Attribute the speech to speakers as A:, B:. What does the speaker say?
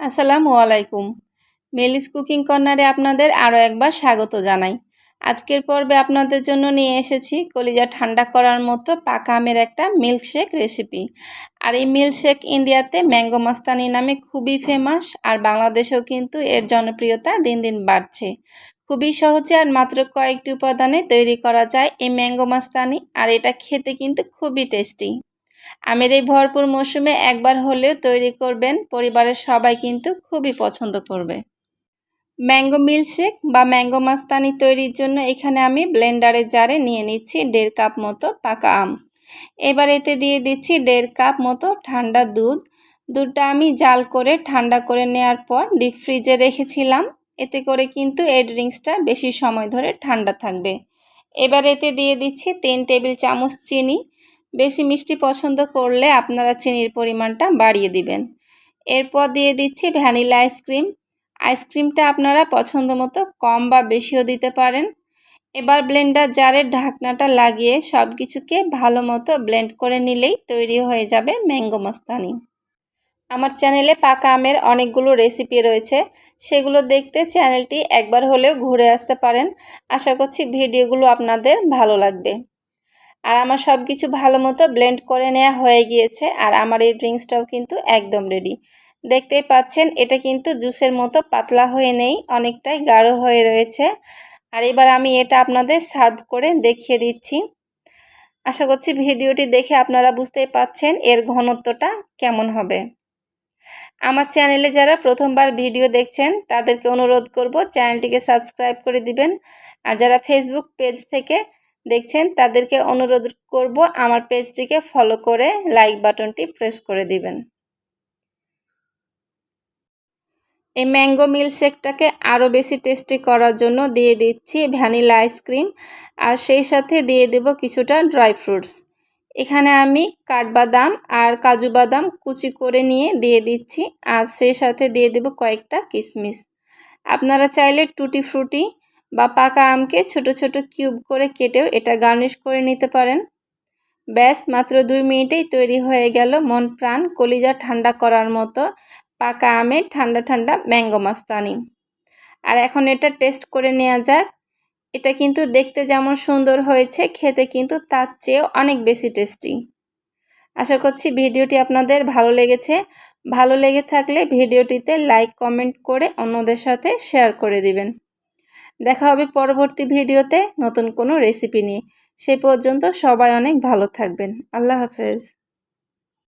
A: আসসালামু আলাইকুম। মেলিস কুকিং কর্নারে আপনাদের আরও একবার স্বাগত জানাই। আজকের পর্বে আপনাদের জন্য নিয়ে এসেছি কলিজা ঠান্ডা করার মতো পাকা আমের একটা মিল্কশেক রেসিপি। আর এই মিল্কশেক ইন্ডিয়াতে ম্যাঙ্গো মাস্তানি নামে খুবই ফেমাস আর বাংলাদেশেও কিন্তু এর জনপ্রিয়তা দিন দিন বাড়ছে। খুবই সহজে আর মাত্র কয়েকটি উপাদানে তৈরি করা যায় এই ম্যাঙ্গো মাস্তানি আর এটা খেতে কিন্তু খুবই টেস্টি। আমের এই ভরপুর মৌসুমে একবার হলেও তৈরি করবেন, পরিবারের সবাই কিন্তু খুবই পছন্দ করবে। ম্যাঙ্গো মিল্কশেক বা ম্যাঙ্গো মাস্তানি তৈরির জন্য এখানে আমি ব্লেন্ডারের জারে নিয়ে নিচ্ছি দেড় কাপ মতো পাকা আম। এবার এতে দিয়ে দিচ্ছি দেড় কাপ মতো ঠান্ডা দুধ। দুধটা আমি জাল করে, ঠান্ডা করে নেওয়ার পর ডিপ ফ্রিজে রেখেছিলাম। এতে করে কিন্তু এই ড্রিঙ্কসটা বেশি সময় ধরে ঠান্ডা থাকবে। এবার এতে দিয়ে দিচ্ছি তিন টেবিল চামচ চিনি। বেশি মিষ্টি পছন্দ করলে আপনারা চিনির পরিমাণটা বাড়িয়ে দিবেন। এরপর দিয়ে দিচ্ছি ভ্যানিলা আইসক্রিম। আইসক্রিমটা আপনারা পছন্দ মতো কম বা বেশিও দিতে পারেন। এবার ব্লেন্ডার জারের ঢাকনাটা লাগিয়ে সব কিছুকে ভালো মতো ব্লেন্ড করে নিলেই তৈরি হয়ে যাবে ম্যাঙ্গো মস্তানি। আমার চ্যানেলে পাকা আমের অনেকগুলো রেসিপি রয়েছে, সেগুলো দেখতে চ্যানেলটি একবার হলেও ঘুরে আসতে পারেন। আশা করছি ভিডিওগুলো আপনাদের ভালো লাগবে। আর আমার সব কিছু ভালো মতো ব্লেন্ড করে নেওয়া হয়ে গিয়েছে আর আমার এই ড্রিঙ্কসটাও কিন্তু একদম রেডি দেখতেই পাচ্ছেন, এটা কিন্তু জুসের মতো পাতলা হয়ে নেই, অনেকটাই গাঢ় হয়ে রয়েছে। আর এবার আমি এটা আপনাদের সার্ভ করে দেখিয়ে দিচ্ছি। আশা করছি ভিডিওটি দেখে আপনারা বুঝতেই পাচ্ছেন এর ঘনত্বটা কেমন হবে। আমার চ্যানেলে যারা প্রথমবার ভিডিও দেখছেন, তাদেরকে অনুরোধ করব চ্যানেলটিকে সাবস্ক্রাইব করে দিবেন। আর যারা ফেসবুক পেজ থেকে দেখছেন, তাদেরকে অনুরোধ করব আমার পেজটিকে ফলো করে লাইক বাটনটি প্রেস করে দিবেন। এই ম্যাঙ্গো মিল্কশেকটাকে আরও বেশি টেস্টি করার জন্য দিয়ে দিচ্ছি ভ্যানিলা আইসক্রিম আর সেই সাথে দিয়ে দেব কিছুটা ড্রাই ফ্রুটস এখানে আমি কাঠবাদাম আর কাজু বাদাম কুচি করে নিয়ে দিয়ে দিচ্ছি, আর সেই সাথে দিয়ে দেব কয়েকটা কিশমিশ আপনারা চাইলে টুটি ফ্রুটি বা পাকা আমকে ছোট ছোট কিউব করে কেটেও এটা গার্নিশ করে নিতে পারেন। ব্যাস, মাত্র দুই মিনিটেই তৈরি হয়ে গেল মন প্রাণ, কলিজা ঠান্ডা করার মতো পাকা আমের ঠান্ডা ঠান্ডা ম্যাঙ্গো মাস্তানি। আর এখন এটা টেস্ট করে নেওয়া যাক। এটা কিন্তু দেখতে যেমন সুন্দর হয়েছে, খেতে কিন্তু তার চেয়েও অনেক বেশি টেস্টি। আশা করছি ভিডিওটি আপনাদের ভালো লেগেছে। ভালো লেগে থাকলে ভিডিওটিতে লাইক, কমেন্ট করে অন্যদের সাথে শেয়ার করে দিবেন। দেখা হবে পরবর্তী ভিডিওতে নতুন কোনো রেসিপি নিয়ে। সে পর্যন্ত সবাই অনেক ভালো থাকবেন। আল্লাহ হাফেজ।